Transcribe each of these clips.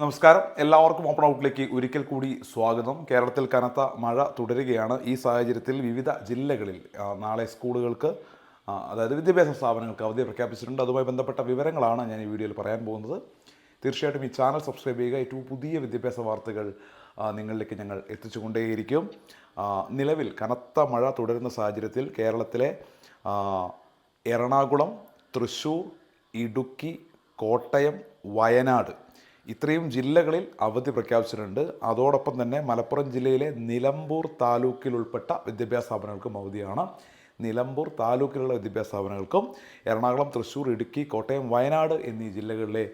നമസ്കാരം. എല്ലാവർക്കും ഓപ്പൺ ഔട്ടിലേക്ക് ഒരിക്കൽ കൂടി സ്വാഗതം. കേരളത്തിൽ കനത്ത മഴ തുടരുകയാണ്. ഈ സാഹചര്യത്തിൽ വിവിധ ജില്ലകളിൽ നാളെ സ്കൂളുകൾക്ക് അതായത് വിദ്യാഭ്യാസ സ്ഥാപനങ്ങൾക്ക് അവധി പ്രഖ്യാപിച്ചിട്ടുണ്ട്. അതുമായി ബന്ധപ്പെട്ട വിവരങ്ങളാണ് ഞാൻ ഈ വീഡിയോയിൽ പറയാൻ പോകുന്നത്. തീർച്ചയായിട്ടും ഈ ചാനൽ സബ്സ്ക്രൈബ് ചെയ്യുക. ഏറ്റവും പുതിയ വിദ്യാഭ്യാസ വാർത്തകൾ നിങ്ങളിലേക്ക് ഞങ്ങൾ എത്തിച്ചുകൊണ്ടേയിരിക്കും. കൊണ്ടേയിരിക്കും നിലവിൽ കനത്ത മഴ തുടരുന്ന സാഹചര്യത്തിൽ കേരളത്തിലെ എറണാകുളം തൃശ്ശൂർ ഇടുക്കി കോട്ടയം വയനാട് ഇത്രയും ജില്ലകളിൽ അവധി പ്രഖ്യാപിച്ചിട്ടുണ്ട്. അതോടൊപ്പം തന്നെ മലപ്പുറം ജില്ലയിലെ നിലമ്പൂർ താലൂക്കിൽ ഉൾപ്പെട്ട വിദ്യാഭ്യാസ സ്ഥാപനങ്ങൾക്കും അവധിയാണ്. നിലമ്പൂർ താലൂക്കിലുള്ള വിദ്യാഭ്യാസ സ്ഥാപനങ്ങൾക്കും എറണാകുളം തൃശ്ശൂർ ഇടുക്കി കോട്ടയം വയനാട് എന്നീ ജില്ലകളിലെ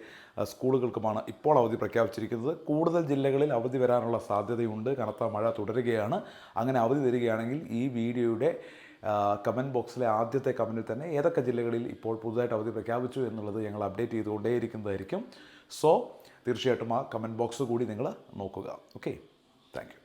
സ്കൂളുകൾക്കുമാണ് ഇപ്പോൾ അവധി പ്രഖ്യാപിച്ചിരിക്കുന്നത്. കൂടുതൽ ജില്ലകളിൽ അവധി വരാനുള്ള സാധ്യതയുണ്ട്. കനത്ത മഴ തുടരുകയാണ്. അങ്ങനെ അവധി തരികയാണെങ്കിൽ ഈ വീഡിയോയുടെ കമന്റ് ബോക്സിലെ ആദ്യത്തെ കമന്റിൽ തന്നെ ഏതൊക്കെ ജില്ലകളിൽ ഇപ്പോൾ പുതുതായിട്ട് അവധി പ്രഖ്യാപിച്ചു എന്നുള്ളത് ഞങ്ങൾ അപ്ഡേറ്റ് ചെയ്തുകൊണ്ടേയിരിക്കുന്നതായിരിക്കും. സോ തീർച്ചയായിട്ടും ആ കമന്റ് ബോക്സ് കൂടി നിങ്ങൾ നോക്കുക. Okay thank